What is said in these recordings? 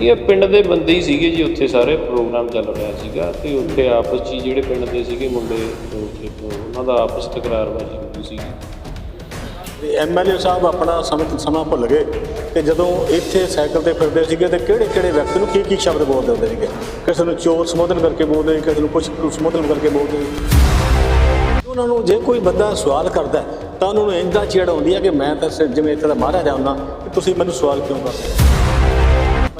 ਇਹ ਪਿੰਡ ਦੇ ਬੰਦੇ ਹੀ ਸੀਗੇ ਜੀ, ਉੱਥੇ ਸਾਰੇ ਪ੍ਰੋਗਰਾਮ ਚੱਲ ਰਿਹਾ ਸੀਗਾ ਤੇ ਉੱਥੇ ਆਪਸ 'ਚ ਹੀ ਜਿਹੜੇ ਪਿੰਡ ਦੇ ਸੀਗੇ ਮੁੰਡੇ ਉੱਥੇ ਉਹਨਾਂ ਦਾ ਆਪਸ ਤਕਰਾਰਬਾਜ਼ੀ ਹੁੰਦੀ ਸੀਗੀ। ਤੇ ਐਮਐਲਏ ਸਾਹਿਬ ਆਪਣਾ ਸਮੇਂ ਸਮਾਂ ਭੁੱਲ ਗਏ ਤੇ ਜਦੋਂ ਇੱਥੇ ਸਾਈਕਲ ਤੇ ਫਿਰਦੇ ਸੀਗੇ ਤੇ ਕਿਹੜੇ ਕਿਹੜੇ ਵਿਅਕਤੀ ਨੂੰ ਕੀ ਕੀ ਸ਼ਬਦ ਬੋਲਦੇ ਹੁੰਦੇ ਸੀਗੇ? ਕਿਸੇ ਨੂੰ ਚੋਰ ਸੰਬੋਧਨ ਕਰਕੇ ਬੋਲਦੇ ਕਿਸੇ ਨੂੰ ਕੁਝ ਸੰਬੋਧਨ ਕਰਕੇ ਬੋਲਦੇ ਉਹਨਾਂ ਨੂੰ ਜੇ ਕੋਈ ਬੰਦਾ ਸਵਾਲ ਕਰਦਾ ਤਾਂ ਉਹਨਾਂ ਨੂੰ ਇੰਦਾ ਚਿੜ ਆਉਂਦੀ ਹੈ ਕਿ ਮੈਂ ਤਾਂ ਜਿਵੇਂ ਇੱਥੇ ਦਾ ਮਹਾਰਾਜਾ ਹੁੰਦਾ, ਕਿ ਤੁਸੀਂ ਮੈਨੂੰ ਸਵਾਲ ਕਿਉਂ ਕਰਦੇ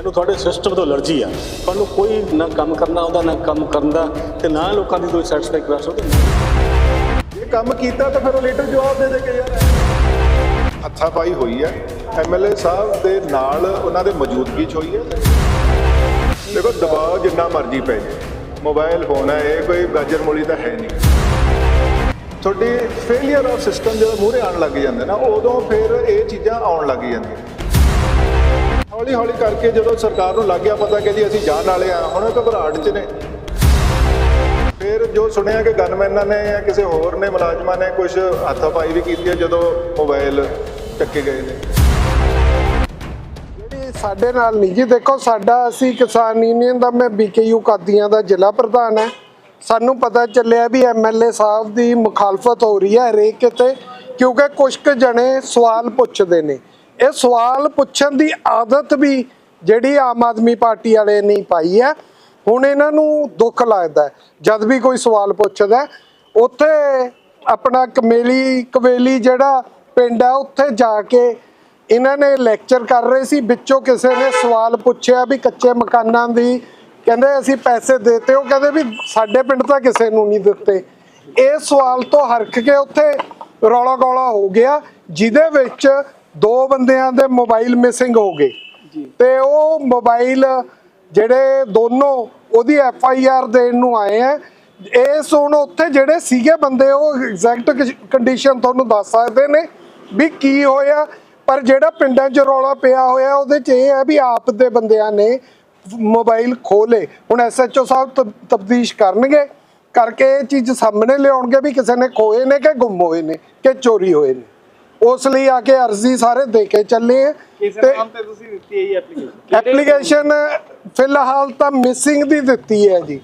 ਮੈਨੂੰ ਤੁਹਾਡੇ ਸਿਸਟਮ ਤੋਂ ਅਲਰਜੀ ਆ। ਤੁਹਾਨੂੰ ਕੋਈ ਨਾ ਕੰਮ ਕਰਨਾ ਆਉਂਦਾ ਨਾ ਕੰਮ ਕਰਨ ਦਾ ਤੇ ਨਾ ਲੋਕਾਂ ਦੀ ਕੋਈ ਸੈਟੀਸਫਾਈ ਕਰ ਸਕਦੇ। ਇਹ ਕੰਮ ਕੀਤਾ ਤਾਂ ਫਿਰ ਉਹ ਲੀਡਰ ਜਵਾਬ ਦੇ ਦੇ ਕੇ ਯਾਰ ਹੱਥਾ ਪਾਈ ਹੋਈ ਹੈ। ਐਮਐਲਏ ਸਾਹਿਬ ਦੇ ਨਾਲ ਉਹਨਾਂ ਦੇ ਮੌਜੂਦਗੀ 'ਚ ਹੋਈ ਹੈ। ਦੇਖੋ ਦਬਾਅ ਜਿੰਨਾ ਮਰਜ਼ੀ ਪੈ ਜੇ ਮੋਬਾਈਲ ਫੋਨ ਹੈ ਇਹ ਕੋਈ ਗਾਜਰ ਮੂਲੀ ਤਾਂ ਹੈ ਨਹੀਂ। ਤੁਹਾਡੀ ਫੇਲਿਅਰ ਆਫ ਸਿਸਟਮ ਜਦੋਂ ਮੂਹਰੇ ਆਉਣ ਲੱਗ ਜਾਂਦੇ ਨਾ ਉਦੋਂ ਫਿਰ ਇਹ ਚੀਜ਼ਾਂ ਆਉਣ ਲੱਗ ਜਾਂਦੀਆਂ। ਹੌਲੀ ਹੌਲੀ ਕਰਕੇ ਜਦੋਂ ਸਰਕਾਰ ਨੂੰ ਲੱਗ ਗਿਆ ਪਤਾ ਕਿ ਜੀ ਅਸੀਂ ਜਾਣ ਵਾਲੇ ਆ ਹੁਣ ਇਹ ਘਬਰਾਹਟ 'ਚ ਨੇ। ਫਿਰ ਜੋ ਸੁਣਿਆ ਕਿ ਗਨਮੈਨਾਂ ਨੇ ਜਾਂ ਕਿਸੇ ਹੋਰ ਨੇ, ਮੁਲਾਜ਼ਮਾਂ ਨੇ ਕੁਝ ਹੱਥਾਪਾਈ ਵੀ ਕੀਤੀ ਹੈ ਜਦੋਂ ਮੋਬਾਈਲ ਚੱਕੇ ਗਏ ਨੇ। ਜਿਹੜੀ ਸਾਡੇ ਨਾਲ ਨਹੀਂ ਜੀ ਦੇਖੋ ਸਾਡਾ ਅਸੀਂ ਕਿਸਾਨ ਯੂਨੀਅਨ ਦਾ, ਮੈਂ ਬੀਕੇਯੂ ਕਾਦੀਆਂ ਦਾ ਜ਼ਿਲ੍ਹਾ ਪ੍ਰਧਾਨ ਹੈ। ਸਾਨੂੰ ਪਤਾ ਚੱਲਿਆ ਵੀ ਐਮਐਲਏ ਸਾਹਿਬ ਦੀ ਮੁਖਾਲਫਤ ਹੋ ਰਹੀ ਹੈ ਹਰੇਕ ਕਿਤੇ, ਕਿਉਂਕਿ ਕੁਝ ਕੁ ਜਣੇ ਸਵਾਲ ਪੁੱਛਦੇ ਨੇ। ਇਹ ਸਵਾਲ ਪੁੱਛਣ ਦੀ ਆਦਤ ਵੀ ਜਿਹੜੀ ਆਮ ਆਦਮੀ ਪਾਰਟੀ ਵਾਲੇ ਨਹੀਂ ਪਾਈ ਹੈ। ਹੁਣ ਇਹਨਾਂ ਨੂੰ ਦੁੱਖ ਲੱਗਦਾ ਜਦ ਵੀ ਕੋਈ ਸਵਾਲ ਪੁੱਛਦਾ ਉੱਥੇ ਆਪਣਾ ਕਮੇਲੀ ਕਵੇਲੀ ਜਿਹੜਾ ਪਿੰਡ ਹੈ ਉੱਥੇ ਜਾ ਕੇ ਇਹਨਾਂ ਨੇ ਲੈਕਚਰ ਕਰ ਰਹੇ ਸੀ। ਵਿੱਚੋਂ ਕਿਸੇ ਨੇ ਸਵਾਲ ਪੁੱਛਿਆ ਵੀ ਕੱਚੇ ਮਕਾਨਾਂ ਦੀ, ਕਹਿੰਦੇ ਅਸੀਂ ਪੈਸੇ ਦੇਤੇ, ਉਹ ਕਹਿੰਦੇ ਵੀ ਸਾਡੇ ਪਿੰਡ ਤਾਂ ਕਿਸੇ ਨੂੰ ਨਹੀਂ ਦਿੱਤੇ। ਇਹ ਸਵਾਲ ਤੋਂ ਹਰਕ ਕੇ ਉੱਥੇ ਰੌਲਾ ਗੌਲਾ ਹੋ ਗਿਆ, ਜਿਹਦੇ ਵਿੱਚ ਦੋ ਬੰਦਿਆਂ ਦੇ ਮੋਬਾਈਲ ਮਿਸਿੰਗ ਹੋ ਗਏ। ਤੇ ਉਹ ਮੋਬਾਈਲ ਜਿਹੜੇ ਦੋਨੋਂ ਉਹਦੀ ਐਫ ਆਈ ਆਰ ਦੇਣ ਨੂੰ ਆਏ ਆ। ਇਸ ਹੁਣ ਉੱਥੇ ਜਿਹੜੇ ਸੀਗੇ ਬੰਦੇ ਉਹ ਐਗਜ਼ੈਕਟ ਕੰਡੀਸ਼ਨ ਤੁਹਾਨੂੰ ਦੱਸ ਸਕਦੇ ਨੇ ਵੀ ਕੀ ਹੋਇਆ। ਪਰ ਜਿਹੜਾ ਪਿੰਡਾਂ 'ਚ ਰੌਲਾ ਪਿਆ ਹੋਇਆ ਉਹਦੇ 'ਚ ਇਹ ਹੈ ਵੀ ਆਪ ਦੇ ਬੰਦਿਆਂ ਨੇ ਮੋਬਾਈਲ ਖੋਲੇ ਹੁਣ ਐਸਐਚਓ ਸਾਹਿਬ ਤਬਦੀਸ਼ ਕਰਨਗੇ ਕਰਕੇ ਇਹ ਚੀਜ਼ ਸਾਹਮਣੇ ਲਿਆਉਣਗੇ ਵੀ ਕਿਸੇ ਨੇ ਖੋਏ ਨੇ ਕਿ ਗੁੰਮ ਹੋਏ ਨੇ ਕਿ ਚੋਰੀ ਹੋਏ ਨੇ। ਉਸ ਲਈ ਆ ਕੇ ਅਰਜ਼ੀ ਸਾਰੇ ਦੇ ਕੇ ਚੱਲੇ ਆ। ਤੇ ਤੇ ਤੁਸੀਂ ਦਿੱਤੀ ਹੈ ਜੀ ਐਪਲੀਕੇਸ਼ਨ ਐਪਲੀਕੇਸ਼ਨ ਫਿਲਹਾਲ ਤਾਂ ਮਿਸਿੰਗ ਦੀ ਦਿੱਤੀ ਹੈ ਜੀ।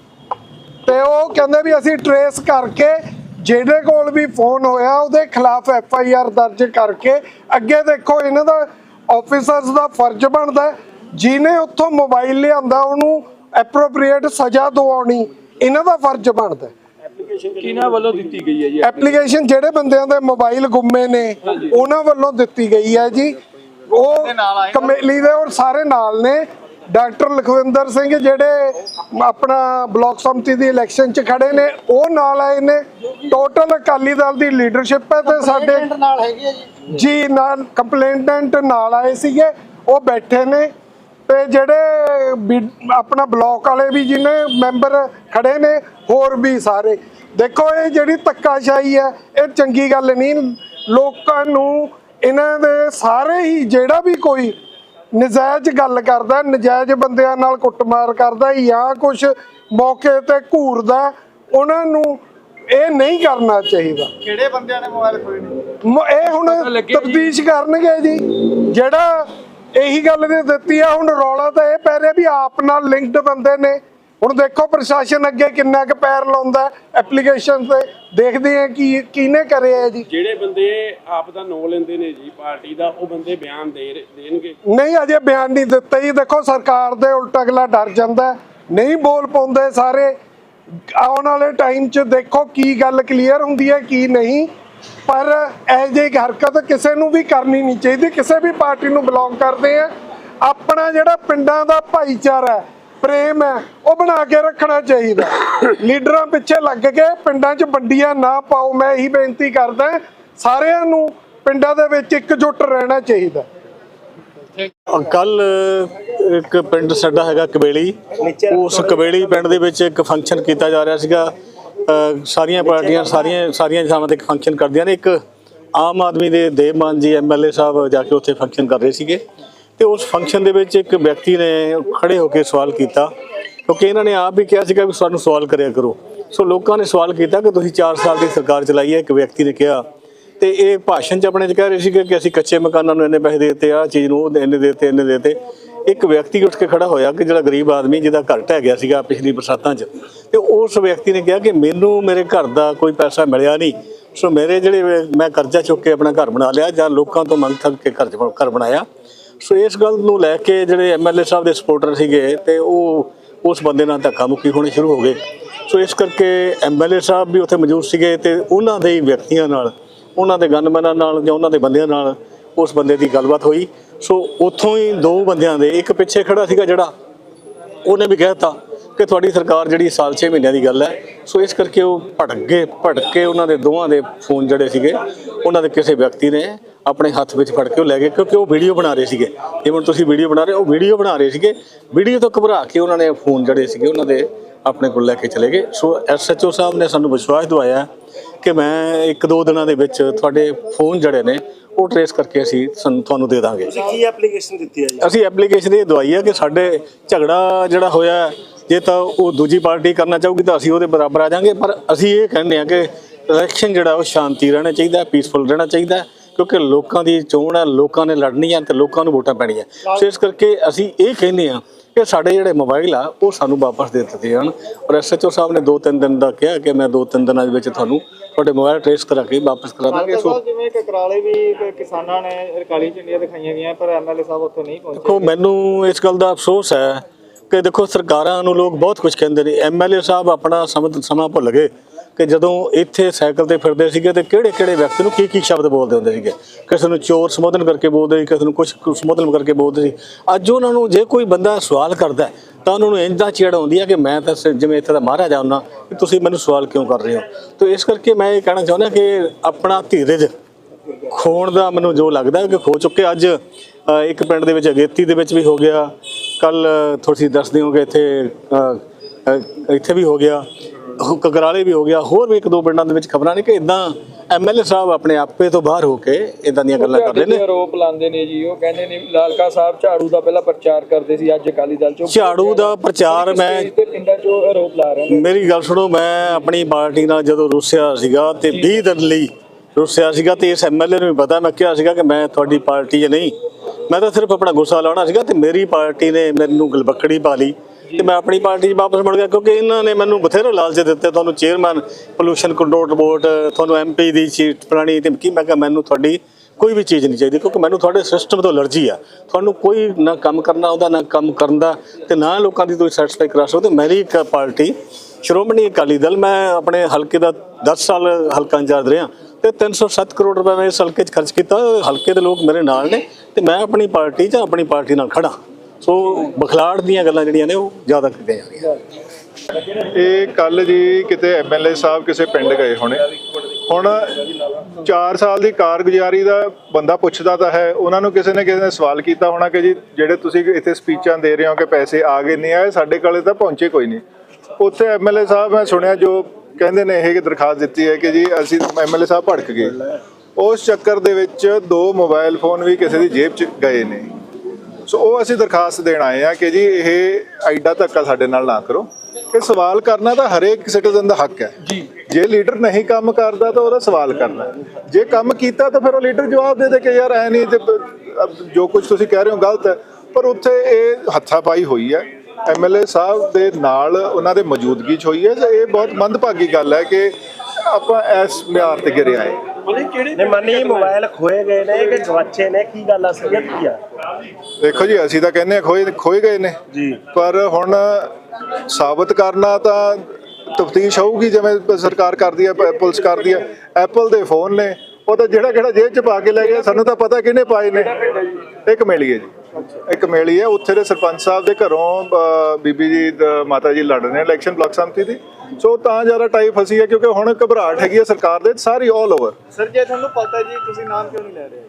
ਤੇ ਉਹ ਕਹਿੰਦੇ ਵੀ ਅਸੀਂ ਟਰੇਸ ਕਰਕੇ ਜਿਹੜੇ ਕੋਲ ਵੀ ਫੋਨ ਹੋਇਆ ਉਹਦੇ ਖਿਲਾਫ ਐਫ ਆਈ ਆਰ ਦਰਜ ਕਰਕੇ ਅੱਗੇ ਦੇਖੋ ਇਹਨਾਂ ਦਾ ਆਫੀਸਰਸ ਦਾ ਫਰਜ਼ ਬਣਦਾ ਜਿਹਨੇ ਉੱਥੋਂ ਮੋਬਾਈਲ ਲਿਆਂਦਾ ਉਹਨੂੰ ਐਪਰੋਪ੍ਰੀਏਟ ਸਜ਼ਾ ਦਿਵਾਉਣੀ ਇਹਨਾਂ ਦਾ ਫਰਜ਼ ਬਣਦਾ। ਕਿਹਨਾਂ ਵੱਲੋਂ ਦਿੱਤੀ ਗਈ ਹੈ ਜੀ ਐਪਲੀਕੇਸ਼ਨ ਜਿਹੜੇ ਬੰਦਿਆਂ ਦੇ ਮੋਬਾਈਲ ਗੁੰਮੇ ਨੇ ਉਹਨਾਂ ਵੱਲੋਂ ਦਿੱਤੀ ਗਈ ਹੈ ਜੀ। ਉਹ ਕਮੇਲੀ ਦੇ ਔਰ ਸਾਰੇ ਨਾਲ ਨੇ। ਡਾਕਟਰ ਲਖਵਿੰਦਰ ਸਿੰਘ ਜਿਹੜੇ ਆਪਣਾ ਬਲਾਕ ਸੰਮਤੀ ਦੀ ਇਲੈਕਸ਼ਨ 'ਚ ਖੜੇ ਨੇ ਉਹ ਨਾਲ ਆਏ ਨੇ। ਟੋਟਲ ਅਕਾਲੀ ਦਲ ਦੀ ਲੀਡਰਸ਼ਿਪ ਹੈ ਤੇ ਸਾਡੇ ਨਾਲ ਹੈਗੀ ਹੈ ਜੀ। ਜੀ ਨਾਲ ਕੰਪਲੇਂਟੈਂਟ ਨਾਲ ਆਏ ਸੀਗੇ। ਉਹ ਬੈਠੇ ਨੇ। ਤੇ ਜਿਹੜੇ ਆਪਣਾ ਬਲਾਕ ਵਾਲੇ ਵੀ ਜਿਹਨੇ ਮੈਂਬਰ ਖੜੇ ਨੇ ਹੋਰ ਵੀ ਸਾਰੇ। ਦੇਖੋ ਇਹ ਜਿਹੜੀ ਧੱਕਾਸ਼ਾਹੀ ਹੈ ਇਹ ਚੰਗੀ ਗੱਲ ਨਹੀਂ। ਲੋਕਾਂ ਨੂੰ ਇਹਨਾਂ ਦੇ ਸਾਰੇ ਹੀ ਜਿਹੜਾ ਵੀ ਕੋਈ ਨਜਾਇਜ਼ ਗੱਲ ਕਰਦਾ ਨਜਾਇਜ਼ ਬੰਦਿਆਂ ਨਾਲ ਕੁੱਟਮਾਰ ਕਰਦਾ ਜਾਂ ਕੁਝ ਮੌਕੇ ਤੇ ਘੂਰਦਾ ਉਹਨਾਂ ਨੂੰ ਇਹ ਨਹੀਂ ਕਰਨਾ ਚਾਹੀਦਾ। ਕਿਹੜੇ ਬੰਦਿਆਂ ਨੇ ਮੋਬਾਈਲ ਖੋਏ ਨੇ? ਇਹ ਹੁਣ ਤਬਦੀਸ਼ ਕਰਨਗੇ ਜੀ। ਜਿਹੜਾ ਇਹੀ ਗੱਲ ਦੇ ਦਿੱਤੀ ਆ ਹੁਣ ਰੌਲਾ ਤਾਂ ਇਹ ਪੈ ਰਿਹਾ ਵੀ ਆਪ ਨਾਲ ਲਿੰਕਡ ਬੰਦੇ ਨੇ। ਹੁਣ ਦੇਖੋ ਪ੍ਰਸ਼ਾਸਨ ਅੱਗੇ ਕਿੰਨਾ ਕੁ ਪੈਰ ਲਾਉਂਦਾ ਐਪਲੀਕੇਸ਼ਨ ਤੇ ਦੇਖਦੇ ਆ ਕੀ ਕਿਹਨੇ ਕਰਿਆ ਜੀ। ਜਿਹੜੇ ਬੰਦੇ ਆਪ ਦਾ ਨਾਂ ਲੈਂਦੇ ਨੇ ਜੀ ਪਾਰਟੀ ਦਾ ਉਹ ਬੰਦੇ ਬਿਆਨ ਦੇ ਦੇਣਗੇ। ਨਹੀਂ ਅਜੇ ਬਿਆਨ ਨਹੀਂ ਦਿੱਤਾ ਜੀ। ਦੇਖੋ ਸਰਕਾਰ ਦੇ ਉਲਟ ਅਗਲਾ ਡਰ ਜਾਂਦਾ। ਨਹੀਂ ਬੋਲ ਪਾਉਂਦੇ ਸਾਰੇ। ਆਉਣ ਵਾਲੇ ਟਾਈਮ 'ਚ ਦੇਖੋ ਕੀ ਗੱਲ ਕਲੀਅਰ ਹੁੰਦੀ ਹੈ ਕੀ ਨਹੀਂ। ਪਰ ਇਹ ਜਿਹੀ ਹਰਕਤ ਕਿਸੇ ਨੂੰ ਵੀ ਕਰਨੀ ਨਹੀਂ ਚਾਹੀਦੀ। ਕਿਸੇ ਵੀ ਪਾਰਟੀ ਨੂੰ ਬਿਲੋਂਗ ਕਰਦੇ ਆ। ਆਪਣਾ ਜਿਹੜਾ ਪਿੰਡਾਂ ਦਾ ਭਾਈਚਾਰਾ ਪ੍ਰੇਮ ਹੈ, ਉਹ ਬਣਾ ਕੇ ਰੱਖਣਾ ਚਾਹੀਦਾ। ਲੀਡਰਾਂ ਪਿੱਛੇ ਲੱਗ ਕੇ ਪਿੰਡਾਂ 'ਚ ਵੰਡੀਆਂ ਨਾ ਪਾਓ, ਮੈਂ ਇਹੀ ਬੇਨਤੀ ਕਰਦਾ, ਸਾਰਿਆਂ ਨੂੰ ਪਿੰਡਾਂ ਦੇ ਵਿੱਚ ਇਕਜੁੱਟ ਰਹਿਣਾ ਚਾਹੀਦਾ। ਕੱਲ ਇੱਕ ਪਿੰਡ ਸਾਡਾ ਹੈਗਾ ਕਬੇਲੀ। ਉਸ ਕਬੇਲੀ ਪਿੰਡ ਦੇ ਵਿੱਚ ਇੱਕ ਫੰਕਸ਼ਨ ਕੀਤਾ ਜਾ ਰਿਹਾ ਸੀਗਾ। ਸਾਰੀਆਂ ਪਾਰਟੀਆਂ ਸਾਰੀਆਂ ਸਾਰੀਆਂ ਥਾਵਾਂ ਤੇ ਫੰਕਸ਼ਨ ਕਰਦੀਆਂ ਨੇ। ਇੱਕ ਆਮ ਆਦਮੀ ਦੇ ਦੇਵਮਾਨ ਜੀ ਐਮਐਲਏ ਸਾਹਿਬ ਜਾ ਕੇ ਉੱਥੇ ਫੰਕਸ਼ਨ ਕਰ ਰਹੇ ਸੀਗੇ। ਤੇ ਉਸ ਫੰਕਸ਼ਨ ਦੇ ਵਿੱਚ ਇੱਕ ਵਿਅਕਤੀ ਨੇ ਖੜੇ ਹੋ ਕੇ ਸਵਾਲ ਕੀਤਾ, ਕਿਉਂਕਿ ਇਹਨਾਂ ਨੇ ਆਪ ਵੀ ਕਿਹਾ ਸੀਗਾ ਵੀ ਸਾਨੂੰ ਸਵਾਲ ਕਰਿਆ ਕਰੋ। ਸੋ ਲੋਕਾਂ ਨੇ ਸਵਾਲ ਕੀਤਾ ਕਿ ਤੁਸੀਂ 4 ਸਾਲ ਦੀ ਸਰਕਾਰ ਚਲਾਈ ਹੈ, ਇੱਕ ਵਿਅਕਤੀ ਨੇ ਕਿਹਾ। ਤੇ ਇਹ ਭਾਸ਼ਣ ਚ ਆਪਣੇ ਚ ਕਹਿ ਰਹੇ ਸੀਗੇ ਕਿ ਅਸੀਂ ਕੱਚੇ ਮਕਾਨਾਂ ਨੂੰ ਇੰਨੇ ਪੈਸੇ ਦੇ ਦਿੱਤੇ ਆ ਚੀਜ਼ ਨੂੰ ਉਹ ਇੰਨੇ ਦੇ ਦਿੱਤੇ, ਇੰਨੇ ਦੇ ਦਿੱਤੇ। ਇੱਕ ਵਿਅਕਤੀ ਉੱਠ ਕੇ ਖੜਾ ਹੋਇਆ ਕਿ ਜਿਹੜਾ ਗਰੀਬ ਆਦਮੀ ਜਿਹਦਾ ਘਰ ਢਹਿ ਗਿਆ ਸੀਗਾ ਪਿਛਲੀ ਬਰਸਾਤਾਂ 'ਚ, ਤੇ ਉਸ ਵਿਅਕਤੀ ਨੇ ਕਿਹਾ ਕਿ ਮੈਨੂੰ ਮੇਰੇ ਘਰ ਦਾ ਕੋਈ ਪੈਸਾ ਮਿਲਿਆ ਨਹੀਂ। ਸੋ ਮੇਰੇ ਜਿਹੜੇ ਮੈਂ ਕਰਜ਼ਾ ਚੁੱਕ ਕੇ ਆਪਣਾ ਘਰ ਬਣਾ ਲਿਆ ਜਾਂ ਲੋਕਾਂ ਤੋਂ ਮੰਗ ਥੱਕ ਕੇ ਘਰ ਘਰ ਬਣਾਇਆ। ਸੋ ਇਸ ਗੱਲ ਨੂੰ ਲੈ ਕੇ ਜਿਹੜੇ ਐਮਐਲਏ ਸਾਹਿਬ ਦੇ ਸਪੋਰਟਰ ਸੀਗੇ ਤੇ ਉਹ ਉਸ ਬੰਦੇ ਨਾਲ ਧੱਕਾ ਮੁੱਕੀ ਹੋਣੀ ਸ਼ੁਰੂ ਹੋ ਗਏ ਸੋ ਇਸ ਕਰਕੇ ਐਮਐਲਏ ਸਾਹਿਬ ਵੀ ਉੱਥੇ ਮੌਜੂਦ ਸੀਗੇ ਤੇ ਉਹਨਾਂ ਦੇ ਹੀ ਵਿਅਕਤੀਆਂ ਨਾਲ, ਉਹਨਾਂ ਦੇ ਗਨਮੈਨਾਂ ਨਾਲ ਜਾਂ ਉਹਨਾਂ ਦੇ ਬੰਦਿਆਂ ਨਾਲ ਉਸ ਬੰਦੇ ਦੀ ਗੱਲਬਾਤ ਹੋਈ। ਸੋ ਉੱਥੋਂ ਹੀ ਦੋ ਬੰਦਿਆਂ ਦੇ, ਇੱਕ ਪਿੱਛੇ ਖੜਾ ਸੀਗਾ ਜਿਹੜਾ ਉਹਨੇ ਵੀ ਕਹਿਤਾ ਕਿ ਤੁਹਾਡੀ ਸਰਕਾਰ ਜਿਹੜੀ ਸਾਲ 6 ਮਹੀਨਿਆਂ ਦੀ ਗੱਲ ਹੈ, ਸੋ ਇਸ ਕਰਕੇ ਉਹ ਭਟਕ ਗਏ ਭਟਕ ਕੇ ਉਹਨਾਂ ਦੇ ਦੋਵਾਂ ਦੇ ਫੋਨ ਜਿਹੜੇ ਸੀਗੇ, ਉਹਨਾਂ ਦੇ ਕਿਸੇ ਵਿਅਕਤੀ ਨੇ ਆਪਣੇ ਹੱਥ ਵਿੱਚ ਫੜ ਕੇ ਉਹ ਲੈ ਗਏ ਕਿਉਂਕਿ ਉਹ ਵੀਡੀਓ ਬਣਾ ਰਹੇ ਸੀਗੇ। ਜਿਵੇਂ ਤੁਸੀਂ ਵੀਡੀਓ ਬਣਾ ਰਹੇ ਉਹ ਵੀਡੀਓ ਬਣਾ ਰਹੇ ਸੀਗੇ। ਵੀਡੀਓ ਤੋਂ ਘਬਰਾ ਕੇ ਉਹਨਾਂ ਨੇ ਫੋਨ ਜਿਹੜੇ ਸੀਗੇ ਉਹਨਾਂ ਦੇ ਆਪਣੇ ਕੋਲ ਲੈ ਕੇ ਚਲੇ ਗਏ। ਸੋ ਐਸਐਚਓ ਸਾਹਿਬ ਨੇ ਸਾਨੂੰ ਵਿਸ਼ਵਾਸ ਦਿਵਾਇਆ ਕਿ ਮੈਂ ਇੱਕ ਦੋ ਦਿਨਾਂ ਦੇ ਵਿੱਚ ਤੁਹਾਡੇ ਫੋਨ ਜਿਹੜੇ ਨੇ ਉਹ ਟਰੇਸ ਕਰਕੇ ਅਸੀਂ ਤੁਹਾਨੂੰ ਦੇ ਦਾਂਗੇ। ਕੀ ਐਪਲੀਕੇਸ਼ਨ ਦਿੱਤੀ ਹੈ ਜੀ? ਅਸੀਂ ਐਪਲੀਕੇਸ਼ਨ ਇਹ ਦਵਾਈ ਹੈ ਕਿ ਸਾਡੇ ਝਗੜਾ ਜਿਹੜਾ ਹੋਇਆ ਜੇ ਤਾਂ ਉਹ ਦੂਜੀ ਪਾਰਟੀ ਕਰਨਾ ਚਾਹੂਗੀ ਤਾਂ ਅਸੀਂ ਉਹਦੇ ਬਰਾਬਰ ਆ ਜਾਾਂਗੇ। ਪਰ ਅਸੀਂ ਇਹ ਕਹਿੰਦੇ ਹਾਂ ਕਿ ਇਲੈਕਸ਼ਨ ਜਿਹੜਾ ਉਹ ਸ਼ਾਂਤੀ ਰਹਿਣਾ ਚਾਹੀਦਾ ਪੀਸਫੁਲ ਰਹਿਣਾ ਚਾਹੀਦਾ। ਹੈ, ਕਿਉਂਕਿ ਲੋਕਾਂ ਦੀ ਚੋਣ ਹੈ ਲੋਕਾਂ ਨੇ ਲੜਨੀ ਹੈ ਤੇ ਲੋਕਾਂ ਨੂੰ ਵੋਟਾਂ ਪੈਣੀਆਂ। ਸੋ ਇਸ ਕਰਕੇ ਅਸੀਂ ਇਹ ਕਹਿੰਦੇ ਹਾਂ ਕਿ ਸਾਡੇ ਜਿਹੜੇ ਮੋਬਾਈਲ ਆ ਉਹ ਸਾਨੂੰ ਵਾਪਸ ਦੇ ਦਿੱਤੇ ਜਾਣ। ਔਰ ਐਸਐਚਓ ਸਾਹਿਬ ਨੇ 2-3 ਦਿਨ ਦਾ ਕਿਹਾ ਕਿ ਮੈਂ 2-3 ਦਿਨਾਂ ਦੇ ਵਿੱਚ ਤੁਹਾਨੂੰ ਤੁਹਾਡੇ ਮੋਬਾਈਲ ਟ੍ਰੇਸ ਕਰਾ ਕੇ ਵਾਪਸ ਕਰਾ ਦਾਂਗੇ। ਸੋ ਜਿਵੇਂ ਕਿ ਕਰਾਲੇ ਵੀ ਕਿਸਾਨਾਂ ਨੇ ਕਾਲੀ ਝੰਡੀਆਂ ਦਿਖਾਈਆਂ ਗਈਆਂ ਪਰ ਐਮਐਲਏ ਸਾਹਿਬ ਉੱਥੇ ਨਹੀਂ ਪਹੁੰਚੇ। ਦੇਖੋ ਮੈਨੂੰ ਇਸ ਗੱਲ ਦਾ ਅਫਸੋਸ ਹੈ ਕਿ ਦੇਖੋ ਸਰਕਾਰਾਂ ਨੂੰ ਲੋਕ ਬਹੁਤ ਕੁਝ ਕਹਿੰਦੇ ਨੇ। ਐਮਐਲਏ ਸਾਹਿਬ ਆਪਣਾ ਸਮਾਂ ਭੁੱਲ ਗਏ। ਕਿ ਜਦੋਂ ਇੱਥੇ ਸਾਈਕਲ ਤੇ ਫਿਰਦੇ ਸੀਗੇ ਤੇ ਕਿਹੜੇ ਕਿਹੜੇ ਵਿਅਕਤੀ ਨੂੰ ਕੀ ਕੀ ਸ਼ਬਦ ਬੋਲਦੇ ਹੁੰਦੇ ਸੀਗੇ? ਕਿਸੇ ਨੂੰ ਚੋਰ ਸੰਬੋਧਨ ਕਰਕੇ ਬੋਲਦੇ ਸੀ, ਕਿਸੇ ਨੂੰ ਕੁਝ ਸੰਬੋਧਨ ਕਰਕੇ ਬੋਲਦੇ ਸੀ। ਅੱਜ ਉਹਨਾਂ ਨੂੰ ਜੇ ਕੋਈ ਬੰਦਾ ਸਵਾਲ ਕਰਦਾ ਤਾਂ ਉਹਨਾਂ ਨੂੰ ਇੰਝ ਚਿੜ ਆਉਂਦੀ ਹੈ ਕਿ ਮੈਂ ਤਾਂ ਸ- ਜਿਵੇਂ ਇੱਥੇ ਦਾ ਮਹਾਰਾਜਾ ਹੁੰਦਾ, ਕਿ ਤੁਸੀਂ ਮੈਨੂੰ ਸਵਾਲ ਕਿਉਂ ਕਰ ਰਹੇ ਹੋ? ਤਾਂ ਇਸ ਕਰਕੇ ਮੈਂ ਇਹ ਕਹਿਣਾ ਚਾਹੁੰਦਾ ਕਿ ਆਪਣਾ ਧੀਰਜ ਖੋਣ ਦਾ ਮੈਨੂੰ ਜੋ ਲੱਗਦਾ ਕਿ ਖੋ ਚੁੱਕੇ ਅੱਜ ਇੱਕ ਪਿੰਡ ਦੇ ਵਿੱਚ ਅਗੇਤੀ ਦੇ ਵਿੱਚ ਵੀ ਹੋ ਗਿਆ। ਕੱਲ ਤੁਸੀਂ ਦੱਸਦੇ ਹੋਗੇ ਇੱਥੇ ਇੱਥੇ ਵੀ ਹੋ ਗਿਆ। ਕਗਰਾਲੇ ਵੀ ਹੋ ਗਿਆ ਹੋਰ ਵੀ ਇੱਕ ਦੋ ਪਿੰਡਾਂ ਦੇ ਵਿੱਚ ਖਬਰਾਂ ਨੇ ਕਿ ਇਦਾਂ ਐਮਐਲਏ ਸਾਹਿਬ ਆਪਣੇ ਆਪੇ ਤੋਂ ਬਾਹਰ ਹੋ ਕੇ ਇਦਾਂ ਦੀਆਂ ਗੱਲਾਂ ਕਰ ਰਹੇ ਨੇ। ਆਰੋਪ ਲਾਉਂਦੇ ਨੇ ਜੀ ਉਹ ਕਹਿੰਦੇ ਨੇ ਲਾਲਕਾ ਸਾਹਿਬ ਝਾੜੂ ਦਾ ਪਹਿਲਾਂ ਪ੍ਰਚਾਰ ਕਰਦੇ ਸੀ ਅੱਜ ਅਕਾਲੀ ਦਲ ਚੋਂ। ਝਾੜੂ ਦਾ ਪ੍ਰਚਾਰ ਮੈਂ ਪਿੰਡਾਂ ਚੋਂ ਆਰੋਪ ਲਾ ਰਹੇ ਨੇ? ਮੇਰੀ ਗੱਲ ਸੁਣੋ ਮੈਂ ਆਪਣੀ ਪਾਰਟੀ ਨਾਲ ਜਦੋਂ ਰੁੱਸਿਆ ਸੀਗਾ ਤੇ 20 ਦਿਨ ਲਈ ਰੁੱਸਿਆ ਸੀਗਾ ਤੇ ਇਸ ਐਮਐਲਏ ਨੂੰ ਵੀ ਪਤਾ ਮੈਂ ਕਿਹਾ ਸੀਗਾ ਕਿ ਮੈਂ ਤੁਹਾਡੀ ਪਾਰਟੀ 'ਚ ਨਹੀਂ। ਮੈਂ ਤਾਂ ਸਿਰਫ ਆਪਣਾ ਗੁੱਸਾ ਲਾਉਣਾ ਸੀਗਾ ਤੇ ਮੇਰੀ ਪਾਰਟੀ ਨੇ ਮੈਨੂੰ ਗਲਬੱਕੜੀ ਪਾ ਲਈ। ਤੇ ਮੈਂ ਆਪਣੀ ਪਾਰਟੀ 'ਚ ਵਾਪਸ ਮੁੜ ਗਿਆ ਕਿਉਂਕਿ ਇਹਨਾਂ ਨੇ ਮੈਨੂੰ ਬਥੇਰੇ ਲਾਲਚ ਦਿੱਤੇ। ਤੁਹਾਨੂੰ ਚੇਅਰਮੈਨ ਪੋਲੂਸ਼ਨ ਕੰਟਰੋਲ ਬੋਰਡ ਤੁਹਾਨੂੰ ਐਮਪੀ ਦੀ ਸੀਟ ਪੁਰਾਣੀ ਤੇ ਕੀ ਮੈਂ ਕਿਹਾ ਮੈਨੂੰ ਤੁਹਾਡੀ ਕੋਈ ਵੀ ਚੀਜ਼ ਨਹੀਂ ਚਾਹੀਦੀ ਕਿਉਂਕਿ ਮੈਨੂੰ ਤੁਹਾਡੇ ਸਿਸਟਮ ਤੋਂ ਅਲਰਜੀ ਆ। ਤੁਹਾਨੂੰ ਕੋਈ ਨਾ ਕੰਮ ਕਰਨਾ ਆਉਂਦਾ, ਨਾ ਕੰਮ ਕਰਨ ਦਾ ਤੇ ਨਾ ਲੋਕਾਂ ਦੀ ਤੁਸੀਂ ਸੈਟੀਸਫਾਈ ਕਰਾ ਸਕਦੇ ਮੇਰੀ ਇੱਕ ਪਾਰਟੀ, ਸ਼੍ਰੋਮਣੀ ਅਕਾਲੀ ਦਲ, ਮੈਂ ਆਪਣੇ ਹਲਕੇ ਦਾ 10 ਸਾਲ ਹਲਕਾ ਇੰਚਾਰਜ ਰਿਹਾ ਤੇ 307 ਕਰੋੜ ਰੁਪਏ ਮੈਂ ਇਸ ਹਲਕੇ 'ਚ ਖਰਚ ਕੀਤਾ। ਹਲਕੇ ਦੇ ਲੋਕ ਮੇਰੇ ਨਾਲ ਨੇ ਤੇ ਮੈਂ ਆਪਣੀ ਪਾਰਟੀ ਜਾਂ ਆਪਣੀ ਪਾਰਟੀ ਨਾਲ ਖੜਾ ਸੋ ਬਖਲਾੜ ਦੀਆਂ ਗੱਲਾਂ ਜਿਹੜੀਆਂ ਨੇ ਉਹ ਜ਼ਿਆਦਾ ਕੀਤੀਆਂ ਜਾ ਇਹ ਕੱਲ ਜੀ ਕਿਤੇ ਐਮਐਲਏ ਸਾਹਿਬ ਕਿਸੇ ਪਿੰਡ ਗਏ ਹੋਣੇ। ਹੁਣ 4 ਸਾਲ ਦੀ ਕਾਰਗੁਜ਼ਾਰੀ ਦਾ ਬੰਦਾ ਪੁੱਛਦਾ ਤਾਂ ਹੈ। ਉਹਨਾਂ ਨੂੰ ਕਿਸੇ ਨੇ ਕਿਸੇ ਨੇ ਸਵਾਲ ਕੀਤਾ ਹੋਣਾ ਕਿ ਜੀ ਜਿਹੜੇ ਤੁਸੀਂ ਇੱਥੇ ਸਪੀਚਾਂ ਦੇ ਰਹੇ ਹੋ ਕਿ ਪੈਸੇ ਆ ਗਏ ਨਹੀਂ ਆਏ, ਸਾਡੇ ਕੋਲੇ ਤਾਂ ਪਹੁੰਚੇ ਕੋਈ ਨਹੀਂ। ਉੱਥੇ ਐਮਐਲਏ ਸਾਹਿਬ ਮੈਂ ਸੁਣਿਆ ਜੋ ਕਹਿੰਦੇ ਨੇ ਇਹ ਕਿ ਦਰਖਾਸਤ ਦਿੱਤੀ ਹੈ ਕਿ ਜੀ ਅਸੀਂ ਐਮਐਲਏ ਸਾਹਿਬ ਭੜਕ ਗਏ। ਉਸ ਚੱਕਰ ਦੇ ਵਿੱਚ ਦੋ ਮੋਬਾਈਲ ਫੋਨ ਵੀ ਕਿਸੇ ਦੀ ਜੇਬ 'ਚ ਗਏ ਨੇ। ਸੋ ਉਹ ਅਸੀਂ ਦਰਖਾਸਤ ਦੇਣ ਆਏ ਆ ਕਿ ਜੀ ਇਹ ਐਡਾ ਧੱਕਾ ਸਾਡੇ ਨਾਲ ਨਾ ਕਰੋ। ਕਿ ਸਵਾਲ ਕਰਨਾ ਤਾਂ ਹਰੇਕ ਸਿਟੀਜ਼ਨ ਦਾ ਹੱਕ ਹੈ। ਜੀ। ਜੇ ਲੀਡਰ ਨਹੀਂ ਕੰਮ ਕਰਦਾ ਤਾਂ ਉਹਦਾ ਸਵਾਲ ਕਰਨਾ। ਜੇ ਕੰਮ ਕੀਤਾ ਤਾਂ ਫਿਰ ਉਹ ਲੀਡਰ ਜਵਾਬ ਦੇ ਦੇ ਕਿ ਯਾਰ ਐ ਨਹੀਂ ਤੇ ਜੋ ਕੁਝ ਤੁਸੀਂ ਕਹਿ ਰਹੇ ਹੋ ਗਲਤ ਹੈ। ਪਰ ਉੱਥੇ ਇਹ ਹੱਥਾਪਾਈ ਹੋਈ ਹੈ। ਐਮਐਲਏ ਸਾਹਿਬ ਦੇ ਨਾਲ ਉਹਨਾਂ ਦੇ ਮੌਜੂਦਗੀ 'ਚ ਹੋਈ ਹੈ। ਇਹ ਬਹੁਤ ਮੰਦਭਾਗੀ ਗੱਲ ਹੈ ਕਿ ਆਪਾਂ ਇਸ ਮਿਆਰ ਤੇ ਗਿਰੇ ਆਏ। ਨੇ ਮਨੀ ਮੋਬਾਈਲ ਖੋਏ ਗਏ ਨੇ ਕਿ ਗਵਾਚੇ ਨੇ ਕੀ ਗੱਲ ਅਸਲੀਅਤ ਕੀ ਆ? ਦੇਖੋ ਜੀ ਅਸੀਂ ਤਾਂ ਕਹਿੰਦੇ ਆ ਖੋਏ ਖੋਏ ਗਏ ਨੇ। ਜੀ। ਪਰ ਹੁਣ ਸਾਬਤ ਕਰਨਾ ਤਾਂ ਤਫਤੀਸ਼ ਹੋਊਗੀ ਜਿਵੇਂ ਸਰਕਾਰ ਕਰਦੀ ਹੈ ਪੁਲਿਸ ਕਰਦੀ ਹੈ। ਐਪਲ ਦੇ ਫੋਨ ਨੇ ਉਹ ਤਾਂ ਜਿਹੜਾ ਕਿਹੜਾ ਜੇਬ 'ਚ ਪਾ ਕੇ ਲੈ ਗਿਆ ਸਾਨੂੰ ਤਾਂ ਪਤਾ ਕਿਹਨੇ ਪਾਏ ਨੇ। ਇੱਕ ਮਿਲੀ ਹੈ ਜੀ। ਇੱਕ ਮਿਲੀ ਹੈ ਉੱਥੇ ਦੇ ਸਰਪੰਚ ਸਾਹਿਬ ਦੇ ਘਰੋਂ ਬੀਬੀ ਜੀ ਮਾਤਾ ਜੀ ਲੜ ਰਹੇ ਨੇ ਇਲੈਕਸ਼ਨ ਬਲਾਕ ਸੰਮਤੀ ਦੀ। ਸੋ ਤਾਂ ਜ਼ਿਆਦਾ ਟਾਈਪ ਫਸੀ ਹੈ ਕਿਉਂਕਿ ਹੁਣ ਘਬਰਾਹਟ ਹੈਗੀ ਹੈ ਸਰਕਾਰ ਦੇ ਸਾਰੀ ਆਲ ਓਵਰ ਸਰ ਜੇ ਤੁਹਾਨੂੰ ਪਤਾ ਜੀ ਤੁਸੀਂ ਨਾਮ ਕਿਉਂ ਨਹੀਂ ਲੈ ਰਹੇ?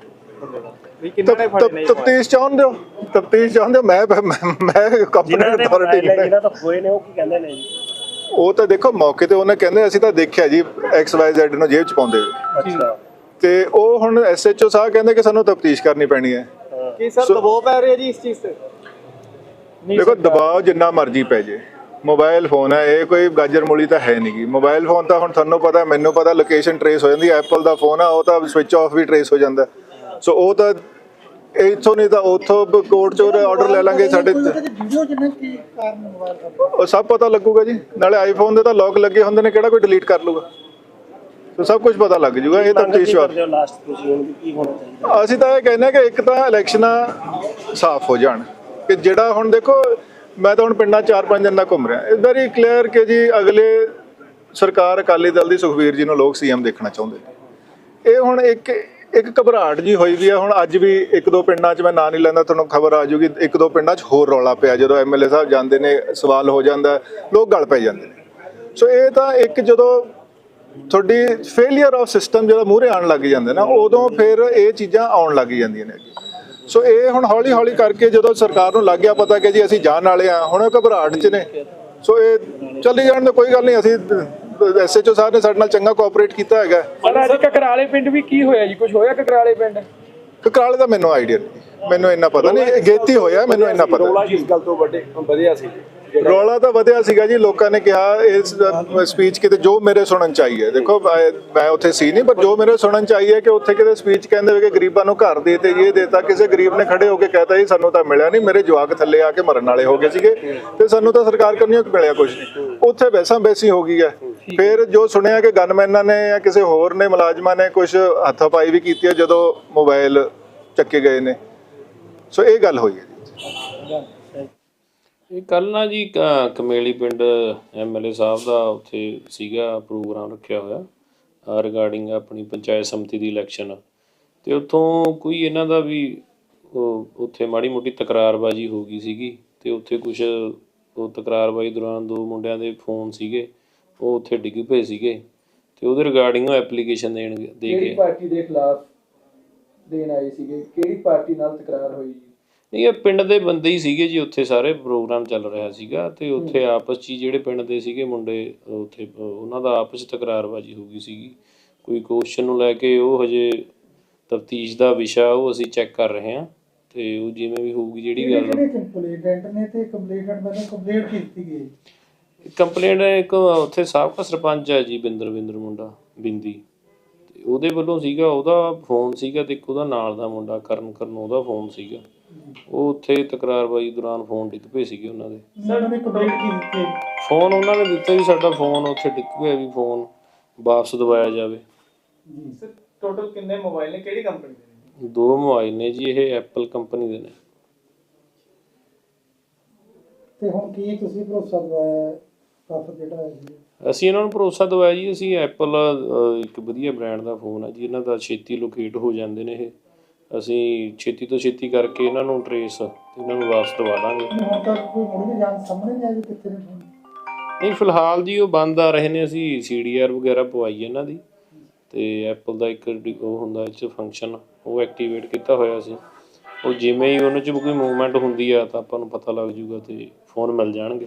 ਵੀ ਕਿੰਨਾਂ ਨੇ ਫੜੇ ਨੇ ਤਫਤੀਸ਼ ਚਾਹੁੰਦੇ ਹੋ? ਤਫਤੀਸ਼ ਚਾਹੁੰਦੇ ਹੋ? ਮੈਂ ਮੈਂ- ਕੰਪਨੀ ਅਥਾਰਟੀ ਨਹੀਂ। ਜਿਹਨਾਂ ਤੋਂ ਨੇ ਉਹ ਕੀ ਕਹਿੰਦੇ ਨੇ ਜੀ? ਉਹ ਤਾਂ ਦੇਖੋ ਮੌਕੇ ਤੇ ਉਹਨੇ ਕਹਿੰਦੇ ਅਸੀਂ ਤਾਂ ਦੇਖਿਆ ਜੀ ਐਕਸ ਵਾਈ ਜ਼ੈਡ ਨੂੰ ਜੇਬ ਚ ਪਾਉਂਦੇ ਅੱਛਾ। ਤੇ ਉਹ ਹੁਣ ਐਸਐਚਓ ਸਾਹਿਬ ਕਹਿੰਦੇ ਕਿ ਸਾਨੂੰ ਤਫਤੀਸ਼ ਕਰਨੀ ਪੈਣੀ ਹੈ। ਕੀ ਸਰ ਦਬਾਅ ਪੈ ਰਿਹਾ ਜੀ ਇਸ ਚੀਜ਼ ਤੇ? ਦੇਖੋ ਦਬਾਅ ਜਿੰਨਾ ਮਰਜ਼ੀ ਪੈ ਜੇ। ਮੋਬਾਈਲ ਫੋਨ ਹੈ ਇਹ ਕੋਈ ਗਾਜਰ ਮੂਲੀ ਤਾਂ ਹੈ ਨਹੀਂਗੀ ਮੋਬਾਈਲ ਫੋਨ ਤਾਂ ਹੁਣ ਤੁਹਾਨੂੰ ਪਤਾ ਮੈਨੂੰ ਪਤਾ ਲੋਕੇਸ਼ਨ ਟਰੇਸ ਹੋ ਜਾਂਦੀ ਐਪਲ ਦਾ ਫੋਨ ਆ ਉਹ ਤਾਂ ਸਵਿਚ ਆਫ ਵੀ ਟਰੇਸ ਹੋ ਜਾਂਦਾ। ਸੋ ਉਹ ਤਾਂ ਇੱਥੋਂ ਨਹੀਂ ਤਾਂ ਉੱਥੋਂ ਕੋਰਟ ਚੋਂ ਆਰਡਰ ਲੈ ਲਾਂਗੇ ਸਾਡੇ ਵੀਡੀਓ ਜਿੰਨੇ ਕੀ ਕਾਰਨ ਮੋਬਾਈਲ ਦਾ? ਉਹ ਸਭ ਪਤਾ ਲੱਗੂਗਾ ਜੀ। ਨਾਲੇ ਆਈਫੋਨ ਦੇ ਤਾਂ ਲੌਕ ਲੱਗੇ ਹੁੰਦੇ ਨੇ ਕਿਹੜਾ ਕੋਈ ਡਿਲੀਟ ਕਰ ਲੂਗਾ? ਸੋ ਸਭ ਕੁਝ ਪਤਾ ਲੱਗ ਜੂਗਾ ਇਹ ਤਾਂ ਵਿਸ਼ਵਾਸ ਅਸੀਂ ਤਾਂ ਇਹ ਕਹਿੰਦੇ ਕਿ ਇੱਕ ਤਾਂ ਇਲੈਕਸ਼ਨਾਂ ਸਾਫ਼ ਹੋ ਜਾਣ। ਕਿ ਜਿਹੜਾ ਹੁਣ ਦੇਖੋ ਮੈਂ ਤਾਂ ਹੁਣ ਪਿੰਡਾਂ ਚਾਰ ਪੰਜ ਦਿਨ ਦਾ ਘੁੰਮ ਰਿਹਾ। ਇਟ ਵੈਰੀ ਕਲੀਅਰ ਕਿ ਜੀ ਅਗਲੇ ਸਰਕਾਰ ਅਕਾਲੀ ਦਲ ਦੀ ਸੁਖਬੀਰ ਜੀ ਨੂੰ ਲੋਕ ਸੀਐਮ ਦੇਖਣਾ ਚਾਹੁੰਦੇ। ਨੇ ਇਹ ਹੁਣ ਇੱਕ ਇੱਕ ਘਬਰਾਹਟ ਜੀ ਹੋਈ ਵੀ ਆ। ਹੁਣ ਅੱਜ ਵੀ ਇੱਕ ਦੋ ਪਿੰਡਾਂ 'ਚ ਮੈਂ ਨਾਂ ਨਹੀਂ ਲੈਂਦਾ, ਤੁਹਾਨੂੰ ਖਬਰ ਆ ਜੂਗੀ। ਇੱਕ ਦੋ ਪਿੰਡਾਂ 'ਚ ਹੋਰ ਰੌਲਾ ਪਿਆ। ਜਦੋਂ ਐਮਐਲਏ ਸਾਹਿਬ ਜਾਂਦੇ ਨੇ, ਸਵਾਲ ਹੋ ਜਾਂਦਾ, ਲੋਕ ਗਲ ਪੈ ਜਾਂਦੇ ਨੇ। ਸੋ ਇਹ ਤਾਂ ਇੱਕ ਜਦੋਂ ਤੁਹਾਡੀ ਫੇਲਿਅਰ ਆਫ ਸਿਸਟਮ ਜਦੋਂ ਮੂਹਰੇ ਆਉਣ ਲੱਗ ਜਾਂਦੇ ਨਾ, ਉਦੋਂ ਫਿਰ ਇਹ ਚੀਜ਼ਾਂ ਆਉਣ ਲੱਗ ਜਾਂਦੀਆਂ ਨੇ। ਸੋ ਇਹ ਹੁਣ ਹੌਲੀ ਹੌਲੀ ਕਰਕੇ ਜਦੋਂ ਸਰਕਾਰ ਨੂੰ ਲੱਗ ਗਿਆ ਪਤਾ ਕਿ ਜੀ ਅਸੀਂ ਜਾਣ ਵਾਲੇ ਆ ਹੁਣ ਘਬਰਾਹਟ 'ਚ ਨੇ। ਸੋ ਇਹ ਚੱਲੀ ਜਾਣ ਦਾ ਕੋਈ ਗੱਲ ਨਹੀਂ ਅਸੀਂ ਐਸਐਚਓ ਸਾਹਿਬ ਨੇ ਸਾਡੇ ਨਾਲ ਚੰਗਾ ਕੋਆਪਰੇਟ ਕੀਤਾ ਹੈਗਾ। ਪਰ ਅੱਜ ਕਕਰਾਲੇ ਪਿੰਡ ਵੀ ਕੀ ਹੋਇਆ ਜੀ? ਕੁਝ ਹੋਇਆ ਕਕਰਾਲੇ ਪਿੰਡ? ਕਕਰਾਲੇ ਦਾ ਮੈਨੂੰ ਆਈਡੀਆ ਨਹੀਂ। ਮੈਨੂੰ ਇੰਨਾ ਪਤਾ ਨਹੀਂ ਇਹ ਗੇਤੀ ਹੋਇਆ ਮੈਨੂੰ ਇੰਨਾ ਪਤਾ। ਰੋਲਾ ਗੱਲ ਤੋਂ ਵੱਡੇ ਵਧਿਆ ਸੀ। ਰੌਲਾ ਤਾਂ ਵਧਿਆ ਸੀਗਾ ਜੀ, ਲੋਕਾਂ ਨੇ ਕਿਹਾ ਇਸ ਸਪੀਚ ਕਿਤੇ ਜੋ ਮੇਰੇ ਸੁਣਨ ਚ ਦੇਖੋ, ਮੈਂ- ਉੱਥੇ ਸੀ ਨਹੀਂ ਪਰ ਜੋ ਮੇਰੇ ਸੁਣਨ ਚ ਕਿ ਉੱਥੇ ਕਿਤੇ ਸਪੀਚ ਕਹਿੰਦੇ ਹੋਏ ਕਿ ਗਰੀਬਾਂ ਨੂੰ ਘਰ ਦੇ ਤੇ ਇਹ ਦੇਤਾ, ਕਿਸੇ ਗਰੀਬ ਨੇ ਖੜੇ ਹੋ ਕੇ ਕਹਤਾ ਜੀ ਸਾਨੂੰ ਤਾਂ ਮਿਲਿਆ ਨਹੀਂ। ਮੇਰੇ ਜਵਾਕ ਥੱਲੇ ਆ ਕੇ ਮਰਨ ਵਾਲੇ ਹੋ ਗਏ ਸੀਗੇ ਤੇ ਸਾਨੂੰ ਤਾਂ ਸਰਕਾਰ ਕਰਨੀ ਮਿਲਿਆ ਕੁਝ ਨਹੀਂ। ਉੱਥੇ ਵੈਸਾਂ ਬੈਸੀ ਹੋ ਗਈ ਹੈ। ਫਿਰ ਜੋ ਸੁਣਿਆ ਕਿ ਗਨਮੈਨਾਂ ਨੇ ਜਾਂ ਕਿਸੇ ਹੋਰ ਨੇ, ਮੁਲਾਜ਼ਮਾਂ ਨੇ ਕੁਝ ਹੱਥਾਪਾਈ ਵੀ ਕੀਤੀ ਹੈ ਜਦੋਂ ਮੋਬਾਈਲ ਚੱਕੇ ਗਏ ਨੇ। ਸੋ ਇਹ ਗੱਲ ਹੋਈ ਹੈ ਜੀ। ਇਹ ਕੱਲ ਨਾ ਜੀ ਕ- ਕਮੇਲੀ ਪਿੰਡ ਐਮਐਲਏ ਸਾਹਿਬ ਦਾ ਉੱਥੇ ਸੀਗਾ ਪ੍ਰੋਗਰਾਮ ਰੱਖਿਆ ਹੋਇਆ ਰਿਗਾਰਡਿੰਗ ਆਪਣੀ ਪੰਚਾਇਤ ਸਮਿਤੀ ਦੀ ਇਲੈਕਸ਼ਨ ਤੇ ਉੱਥੋਂ ਕੋਈ ਇਹਨਾਂ ਦਾ ਵੀ ਉਹ ਉੱਥੇ ਮਾੜੀ ਮੋਟੀ ਤਕਰਾਰਬਾਜ਼ੀ ਹੋ ਗਈ ਸੀਗੀ ਤੇ ਉੱਥੇ ਕੁਝ ਉਹ ਤਕਰਾਰਬਾਜ਼ੀ ਦੌਰਾਨ ਦੋ ਮੁੰਡਿਆਂ ਦੇ ਫੋਨ ਸੀਗੇ ਉਹ ਉੱਥੇ ਡਿੱਗ ਪਏ ਸੀਗੇ ਤੇ ਉਹਦੇ ਰਿਗਾਰਡਿੰਗ ਉਹ ਐਪਲੀਕੇਸ਼ਨ ਦੇਣ ਦੇ ਕਿਹੜੀ ਕੇ ਪਾਰਟੀ ਦੇ ਖਿਲਾਫ ਦੇਣ ਆਏ ਸੀਗੇ? ਕਿਹੜੀ ਪਾਰਟੀ ਨਾਲ ਤਕਰਾਰ ਹੋਈ? ਇਹ ਪਿੰਡ ਦੇ ਬੰਦੇ ਹੀ ਸੀਗੇ ਜੀ ਉੱਥੇ ਸਾਰੇ ਪ੍ਰੋਗਰਾਮ ਚੱਲ ਰਿਹਾ ਸੀਗਾ ਤੇ ਉੱਥੇ ਆਪਸ 'ਚ ਹੀ ਜਿਹੜੇ ਪਿੰਡ ਦੇ ਸੀਗੇ ਮੁੰਡੇ ਉੱਥੇ ਉਹਨਾਂ ਦਾ ਆਪਸ 'ਚ ਤਕਰਾਰਬਾਜ਼ੀ ਹੋ ਗਈ ਸੀਗੀ। ਕੋਈ ਕੁਐਸਚਨ ਨੂੰ ਲੈ ਕੇ ਉਹ ਹਜੇ ਤਫਤੀਸ਼ ਦਾ ਵਿਸ਼ਾ ਉਹ ਅਸੀਂ ਚੈੱਕ ਕਰ ਰਹੇ ਹਾਂ ਤੇ ਉਹ ਜਿਵੇਂ ਵੀ ਹੋਊਗੀ ਜਿਹੜੀ ਗੱਲ ਕੰਪਲੇਂਟ ਨੇ ਤੇ ਕੰਪਲੇਂਟ ਮੈਨੂੰ ਕੰਪਲੇਂਟ ਕੀਤੀ ਗਈ? ਕੰਪਲੇਂਟ ਇੱਕ ਉੱਥੇ ਸਾਬਕਾ ਸਰਪੰਚ ਹੈ ਜੀ ਬਿੰਦਰ ਬਿੰਦਰ ਮੁੰਡਾ ਬਿੰਦੀ। ਉਹਦੇ ਵੱਲੋਂ ਸੀਗਾ ਉਹਦਾ ਫੋਨ ਸੀਗਾ ਤੇ ਇੱਕ ਉਹਦਾ ਨਾਲ ਦਾ ਮੁੰਡਾ ਕਰਨ ਕਰਨ ਉਹਦਾ ਫੋਨ ਸੀਗਾ। ਉਹ ਉੱਥੇ ਤਕਰਾਰਬਾਜ਼ੀ ਦੌਰਾਨ ਫੋਨ ਡਿੱਗ ਪਏ ਸੀਗੇ ਉਹਨਾਂ ਦੇ। ਨੇ ਕੰਪਲੇਂਟ ਫੋਨ ਉਹਨਾਂ ਨੇ ਦਿੱਤਾ ਵੀ ਸਾਡਾ ਫੋਨ ਉੱਥੇ ਡਿੱਗ ਗਿਆ ਵੀ ਫੋਨ ਵਾਪਸ ਦਵਾਇਆ ਜਾਵੇ। ਸਰ ਟੋਟਲ ਕਿੰਨੇ ਮੋਬਾਈਲ ਨੇ? ਕਿਹੜੀ ਕੰਪਨੀ ਦੇ ਨੇ? ਦੋ ਮੋਬਾਈਲ ਨੇ ਜੀ ਇਹ ਐਪਲ ਕੰਪਨੀ ਦੇ ਨੇ। ਤੇ ਹੁਣ ਕੀ ਤੁਸੀਂ ਭਰੋਸਾ ਦਵਾਇਆ ਕਾਫ ਜਿਹੜਾ ਹੈ ਜੀ। ਅਸੀਂ ਇਹਨਾਂ ਨੂੰ ਭਰੋਸਾ ਦਵਾਇਆ ਜੀ ਅਸੀਂ ਐਪਲ ਇੱਕ ਵਧੀਆ ਬ੍ਰਾਂਡ ਦਾ ਫੋਨ ਹੈ ਜੀ ਇਹਨਾਂ ਦਾ ਛੇਤੀ ਲੋਕੇਟ ਹੋ ਜਾਂਦੇ ਨੇ ਇਹ। ਅਸੀਂ ਛੇਤੀ ਤੋਂ ਛੇਤੀ ਕਰਕੇ ਇਹਨਾਂ ਨੂੰ ਟਰੇਸ ਇਹਨਾਂ ਨੂੰ ਵਾਪਸ ਦਵਾ ਦਾਂਗੇ। ਹੁਣ ਤੱਕ ਕੋਈ ਮੁੜ ਕੇ ਜਾਣ ਸਾਹਮਣੇ ਨਹੀਂ ਆਈ ਵੀ ਕਿੱਥੇ ਨੇ ਫੋਨ? ਨਹੀਂ ਫਿਲਹਾਲ ਜੀ ਉਹ ਬੰਦ ਆ ਰਹੇ ਨੇ ਅਸੀਂ ਸੀਡੀਆਰ ਵਗੈਰਾ ਪਵਾਈ ਇਹਨਾਂ ਦੀ। ਤੇ ਐਪਲ ਦਾ ਇੱਕ ਡੀ- ਉਹ ਹੁੰਦਾ ਇਹ 'ਚ ਫੰਕਸ਼ਨ ਉਹ ਐਕਟੀਵੇਟ ਕੀਤਾ ਹੋਇਆ ਸੀ। ਉਹ ਜਿਵੇਂ ਹੀ ਉਹਨਾਂ 'ਚ ਕੋਈ ਮੂਵਮੈਂਟ ਹੁੰਦੀ ਆ ਤਾਂ ਆਪਾਂ ਨੂੰ ਪਤਾ ਲੱਗ ਜੂਗਾ ਤੇ ਫੋਨ ਮਿਲ ਜਾਣਗੇ।